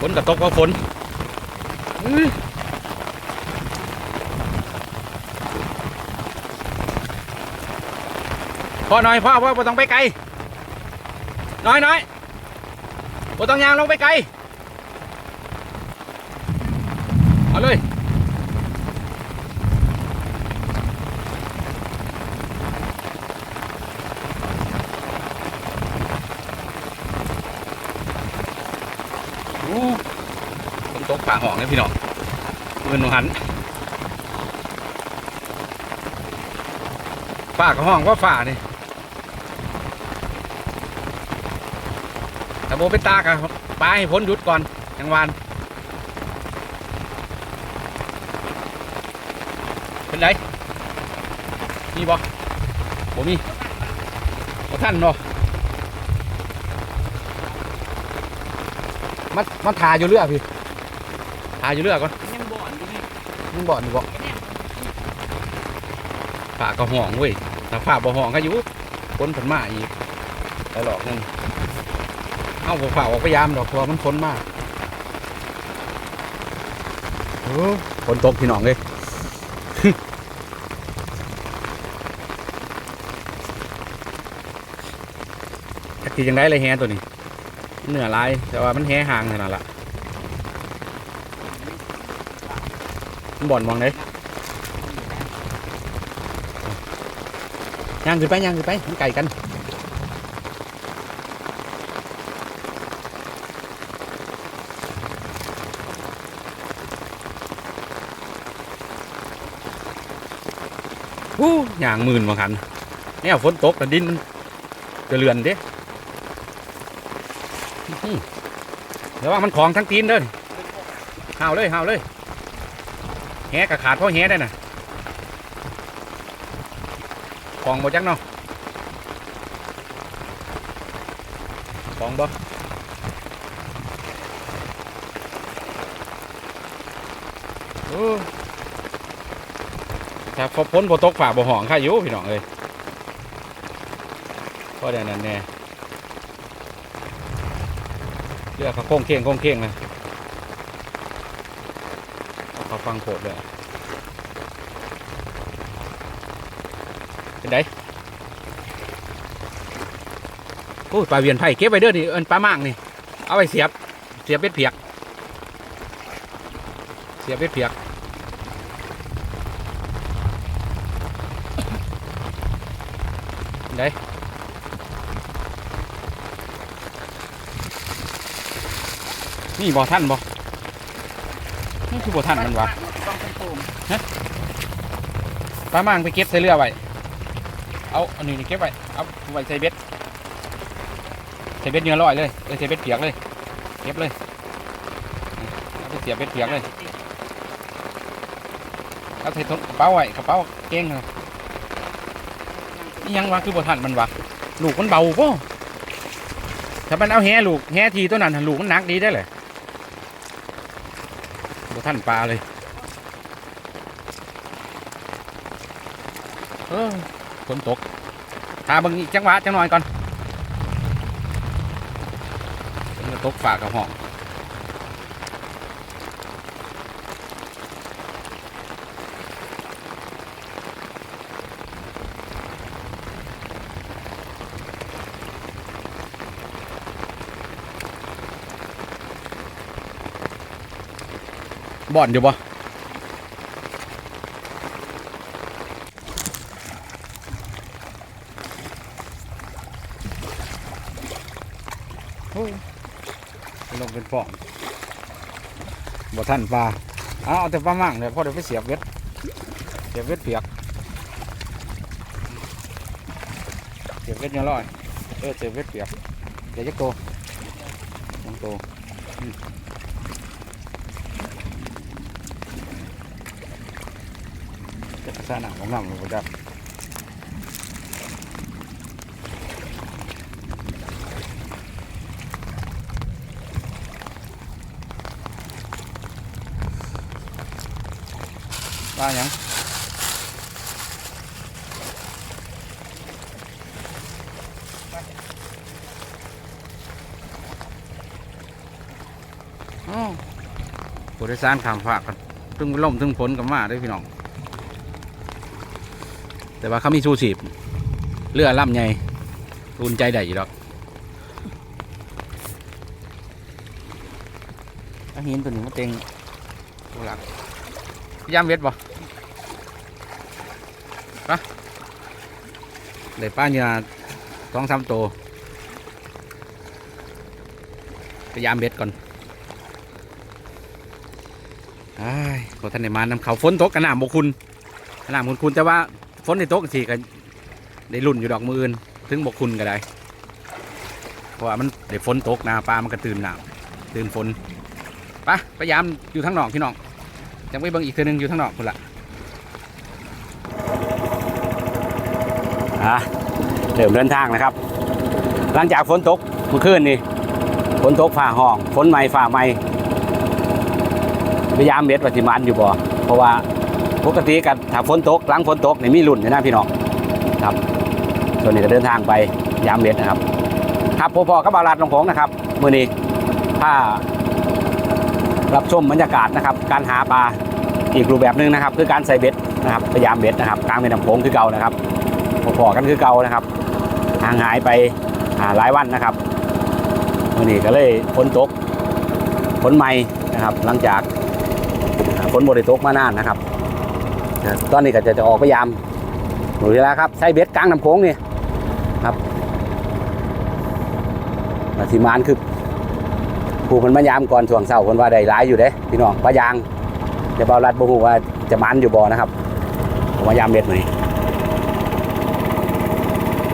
ฝนกระตกก็ฝนพ่อหน่อยพ่อพ่อต้องไปไกลน้อยน้อยบ่ต้องยางลงไปไกล เอาเลยอู้ ฝ่าห้องเลยพี่น้องเงินหนูหันฝ่ากับห้องว่าฝ่านี่แต่โบเป็นตากะปลาให้พ้นยุดก่อนกลางวันเป็นไรมีบ่ผมมีบ่ท่านบ่มันมันถ่ายอยู่เรื่อยพี่ ถ่ายอยู่เรือก่อนยังบ่อนอยู่นี่มึงบ่อนอยู่บ่ฝ่าก็ห้องเว้ยถ้าฝ่าบ่ห้องก็อยู่คนผลมาอีกไปหลอกหนึงเอาผมฝากออกพยายามดอกเพราะวามันฝนมากโอ้ฝนตกพี่น้องเลยจักทีจังได้เลยแฮตัวนี้เหนือลายแต่ว่ามันแฮห่างขนาดละมัน บ่อนมองเลยย่างขึ้นไปย่างขึ้นไปมันไก่กันฮู้ย่างหมื่นบางคันเนี่ยฝนตกแต่ดินมันจะเลือนเด้อื้อหือเดี๋ยวว่ามันของทั้งตีนเด้อนี่ห้าวเลยห้าวเลย แหกระขาดเพราะแหได้น่ะของบ่จักเนาะของบ่โอ้ถ้าพอพ้นพอตกฝ่าบ่ห้องข้าอยู่พี่น้องเอ้ยก็ได้นั่นแน่เลือกเขาโค้งเค้งโค้งเค้งนะ ฟังโผล่เลยเป็นไดโอ้ยปลาเวียนไผ่เก็บไว้เด้อนี่เอินปลาม่างนี่ เอาไปเสียบ เสียบเป็ดเปียก เสียบเป็ดเปียก đấy นี่บ่ท่านบ่ นี่คือบ่ท่านมันวะต้องเป็นโป่งปลาม่างไปเก็บใส่เรือไว้ เอาอันนี้นี่เก็บไว้ เอาไว้ใส่เบ็ด ใส่เบ็ดเนื้อลอยเลยเออใส่เบ็ดเปียกเลย เก็บเลยเอาไปเสียบเบ็ดเปียกเลยเอาใส่ถุงกระเป๋าไว้กระเป๋าเก่งเลยนี่ยังวะคือบ่ท่านมันวะลูกมันเบาป่ถ้ามันเอาแหลูกแหทีตัวนั้นหั่นลูกมันหนักดีได้เลย บ่ท่านปลาเลยเออฝนตกหาบางอีกจังหวะจังหน่อยก่อนฝนตกฝากกับห้อง บ่อนอยู่บ่ลงเป็นฟองบ่ท่านปลาเอาเอาแต่ปลามั่งเนี่ยพอเดี๋ยวไปเสียบเวทเสียบเวทเปียกเสียบเวทยังร้อยเออเสียบเวทเปียกเดี๋ยวจะโตยังโต อืมจะสนหนังของน้ำลงไปจับปลาหยังอ้าวผู้โดยสารข้ามฝากกันตึงล่มตึงฝนกับมาด้วยพี่น้อง แต่ว่าเขามีชูชีพเรือล่ำใหญ่อุ่นใจได้อยู่ดอกถ้าหินตัวนี้มันเต็งตัวหลักพยายามเวทบ่ปะได้ป้าเนี่ยสองสามตัวพยายามเบ็ดก่อนไอ้ายขอท่านได้มานำเขาฝนตกกระหน่ำบกคุณกระหน่ำคุณคุณแต่ว่า ฝนในตกสิกันได้รุ่นอยู่ดอกมืออื่นถึงบกคุณก็ได้ เพราะว่ามันได้ฝนตกนะปลามันก็ตื่นหนาวตื่นฝนไปพยายามอยู่ทั้งนอกพี่น้องจังไปเบิ่งอีกเทือหนึงอยู่ทั้งนอกคุณละอะเริ่มเดินทางนะครับ หลังจากฝนตกเมื่อคืนนี่ฝนตกฝ่าห้องฝนใหม่ฝ่าใหม่พยายามเม็ดปฏิมันอยู่บ่เพราะว่า ปกติกันถ้าฝนตกหลังฝนตกนี่มีรุ่นอยู่นะพี่น้องครับส่วนนี้ก็เดินทางไปยามเม็ดนะครับ ครับพอๆกับบาลาดลงของนะครับมือนี้ถ้ารับชมบรรยากาศนะครับ การหาปลาอีกรูปแบบหนึ่งนะครับ คือการใส่เบ็ดนะครับพยายามเบ็ดนะครับกลางแม่น้ำโขงคือเก่านะครับพอๆกันคือเก่านะครับห่างหายไปหลายวันนะครับมือนี้ก็เลยฝนตกฝนใหม่นะครับ หลังจากฝนบริตกมานานนะครับ ตอนนี้ก็จะจะออกพยายามหนูเวลาครับใส่เบ็ดกลางน้ำโขงนี่ปฏิมาณคือผู้คนมายามก่อนช่วงเช้าคนว่าได้หลายอยู่เด้พี่น้องปลายางแต่เบารัดบ่ฮู้ว่าจะมันอยู่บ่อนะครับผมมายามเม็ดมื้อนี้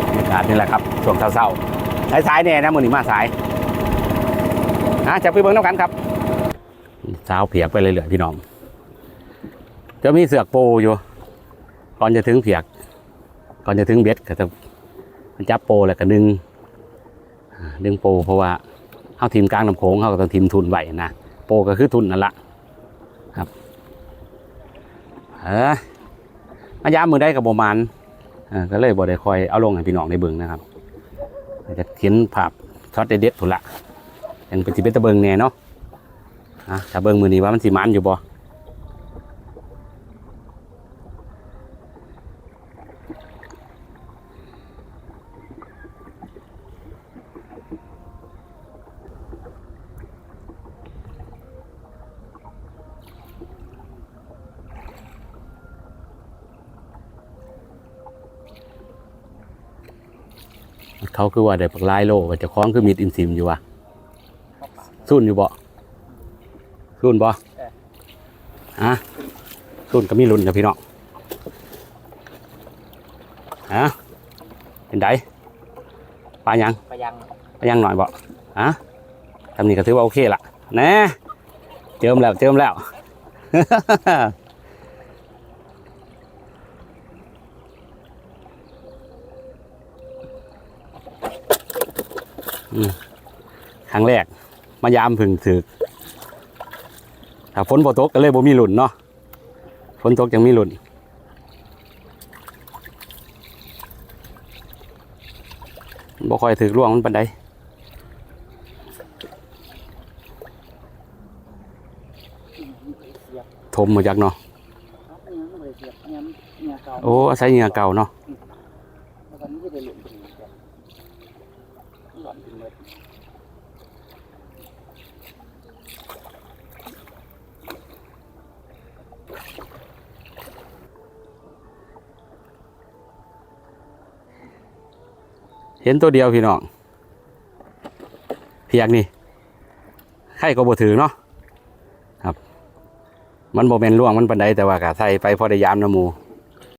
บรรยากาศนี่แหละครับช่วงเช้าๆสายแน่นะมื้อนี้มาสายฮะจะไปเบิ่งน้ำกันครับสาวเพียกไปเลยเหลือพี่น้อง จะมีเสือกปูอยู่ ก่อนจะถึงเพียก ก่อนจะถึงเบ็ดก็จะจับโปแล้วก็ดึง ดึงโปเพราะว่าเข้าทีมกลางน้ำโขงเข้าก็ต้องทีมทุนไหวนะโปก็คือทุนนั่นละครับเออมายามมือได้กับโบมานก็เลยบ่ได้คอยเอาลงให้พี่น้องในเบิงนะครับจะเขียนภาพช็อตเด็ดๆถุนละยังเป็นสิเป็นตะเบิงแน่เนาะอะถ้าเบิงมือนี้ว่ามันสิมันอยู่บ่ เขาคือว่าได้ปักลายโลว่าเจะคล้าของคือมีดอินซิมอยู่วะสุ่นอยู่บ่สุ่นบ่ฮะสุ่นก็มีรุ่นนะพี่น้องฮะเป็นไดปลายังไปยังปลายังหน่อยบ่ฮะทำนี่ก็ถือว่าโอเคละแน่เจิมแล้วเจิมแล้ว ครั้งแรก มายามผึ่งถึกถ้าฝนบ่ตกก็เลยบ่มีหลุนเนาะฝนตกยังมีหลุนบ่ค่อยถึกล่วงมันปานใดทมมาจากเนาะครับเนี่ยไม่ได้เสียบเนี่ยเนี่ยเก่าโอ้อาศัยเหงื่อเก่าเนาะ แล้วก็ไม่ได้หลุดถึงเสียบหล่อนถึงเลย เห็นตัวเดียวพี่น้องเพียงนี่ไข่ก็บ่ถือเนาะครับ มันบ่แม่นล่วงมันปันใดแต่ว่ากะใส่ไปพอได้ยามน้ำหมู